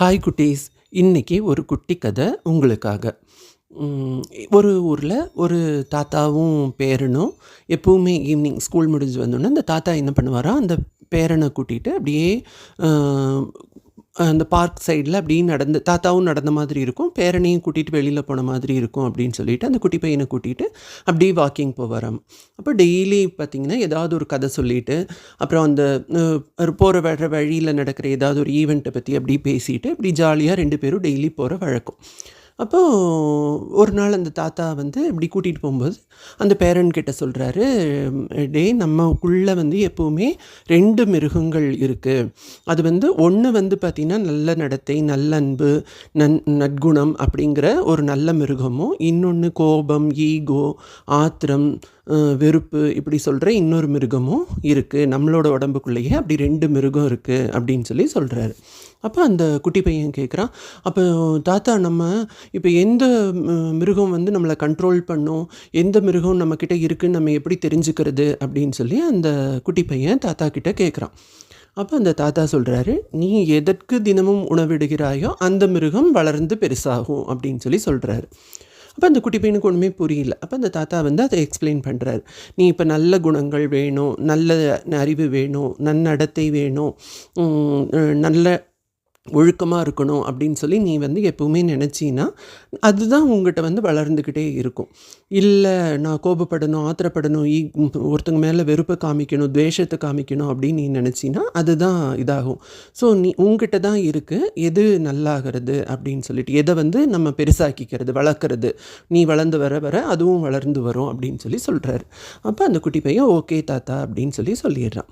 Hi குட்டீஸ். இன்றைக்கி ஒரு குட்டி கதை உங்களுக்காக. ஒரு ஊரில் ஒரு தாத்தாவும் பேரனும் எப்பவுமே ஈவினிங் ஸ்கூல் முடிஞ்சு வந்தோடனே அந்த தாத்தா என்ன பண்ணுவாராம் அந்த பேரனை கூட்டிகிட்டு அப்படியே அந்த பார்க் சைடில் அப்படியே நடந்து தாத்தாவும் நடந்த மாதிரி இருக்கும். பேரனையும் கூட்டிகிட்டு வெளியில் போன மாதிரி இருக்கும் அப்படின்னு சொல்லிட்டு அந்த குட்டி பையனை கூட்டிகிட்டு அப்படியே வாக்கிங் போவாராம். அப்போ டெய்லி பார்த்தீங்கன்னா ஏதாவது ஒரு கதை சொல்லிவிட்டு அப்புறம் அந்த போகிற வர வழியில் நடக்கிற ஏதாவது ஒரு ஈவெண்ட்டை பற்றி அப்படி பேசிட்டு இப்படி ஜாலியாக ரெண்டு பேரும் டெய்லி போகிற வழக்கம். அப்போது ஒரு நாள் அந்த தாத்தா வந்து இப்படி கூட்டிகிட்டு போகும்போது அந்த பேரண்ட் கிட்ட சொல்கிறாரு டே நம்மக்குள்ளே வந்து எப்போவுமே ரெண்டு மிருகங்கள் இருக்குது அது வந்து ஒன்று வந்து பார்த்திங்கன்னா நல்ல நடத்தை நல்லன்பு நன் நற்குணம் அப்படிங்கிற ஒரு நல்ல மிருகமும் இன்னொன்று கோபம் ஈகோ ஆத்திரம் வெறுப்பு இப்படி சொல்கிற இன்னொரு மிருகமும் இருக்குது நம்மளோட உடம்புக்குள்ளேயே அப்படி ரெண்டு மிருகம் இருக்குது அப்படின்னு சொல்லி சொல்கிறாரு அப்போ அந்த குட்டி பையன் கேட்குறான் அப்போ தாத்தா நம்ம இப்போ எந்த மிருகம் வந்து நம்மளை கண்ட்ரோல் பண்ணும்? எந்த மிருகம் நம்மக்கிட்ட இருக்குன்னு நம்ம எப்படி தெரிஞ்சுக்கிறது? அப்படின்னு சொல்லி அந்த குட்டி பையன் தாத்தா கிட்டே கேட்குறான் அப்போ அந்த தாத்தா சொல்கிறாரு நீ எதற்கு தினமும் உணவிடுகிறாயோ அந்த மிருகம் வளர்ந்து பெருசாகும் அப்படின்னு சொல்லி சொல்கிறாரு அப்போ அந்த குட்டி பையனுக்கு ஒன்றுமே புரியல. அப்போ அந்த தாத்தா வந்து அதை எக்ஸ்பிளைன் பண்ணுறாரு நீ இப்போ நல்ல குணங்கள் வேணும் நல்ல அறிவு வேணும் நன்னடத்தை வேணும் நல்ல ஒழுக்கமாக இருக்கணும் அப்படின்னு சொல்லி நீ வந்து எப்போவுமே நினச்சின்னா அதுதான் உங்ககிட்ட வந்து வளர்ந்துக்கிட்டே இருக்கும். இல்லை நான் கோபப்படணும் ஆத்திரப்படணும் ஈ ஒருத்தங்க மேலே வெறுப்பை காமிக்கணும் துவேஷத்தை காமிக்கணும் அப்படின்னு நீ நினச்சின்னா அதுதான் இதாகும். ஸோ நீ உங்ககிட்ட தான் இருக்குது எது நல்லாகிறது அப்படின்னு சொல்லிட்டு எதை வந்து நம்ம பெருசாக்கிக்கிறது வளர்க்குறது. நீ வளர்ந்து வர வர அதுவும் வளர்ந்து வரும் அப்படின்னு சொல்லி சொல்கிறாரு அப்போ அந்த குட்டி பையன் ஓகே தாத்தா அப்படின்னு சொல்லி சொல்லிடுறான்.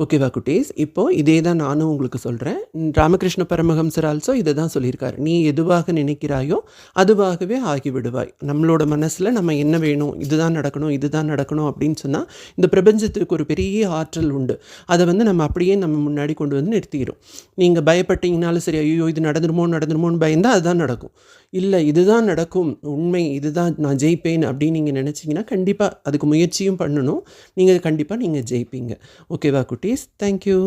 ஓகேவா குட்டீஸ். இப்போ இதே தான் நானும் உங்களுக்கு சொல்கிறேன் ராமகிருஷ்ண பரமஹம்சர் ஆல்சோ இதை தான் சொல்லியிருக்காரு. நீ எதுவாக நினைக்கிறாயோ அதுவாகவே ஆகிவிடுவாய். நம்மளோட மனசில் நம்ம என்ன வேணும்? இதுதான் நடக்கணும் இதுதான் நடக்கணும் அப்படின்னு சொன்னால் இந்த பிரபஞ்சத்துக்கு ஒரு பெரிய ஆற்றல் உண்டு. அதை வந்து நம்ம அப்படியே நம்ம முன்னாடி கொண்டு வந்து நிறுத்திடும் நீங்கள் பயப்பட்டீங்கனாலும் சரி ஐயோ இது நடந்துருமோ நடந்துருமோன்னு பயந்தால் அதுதான் நடக்கும். இல்லை இதுதான் நடக்கும். உண்மை இதுதான் நான் ஜெயிப்பேன் அப்படின்னு நீங்கள் நினச்சிங்கன்னா கண்டிப்பாக அதுக்கு முயற்சியும் பண்ணணும். நீங்கள் கண்டிப்பாக நீங்கள் ஜெயிப்பீங்க. ஓகேவா குட்டீஸ்? தேங்க்யூ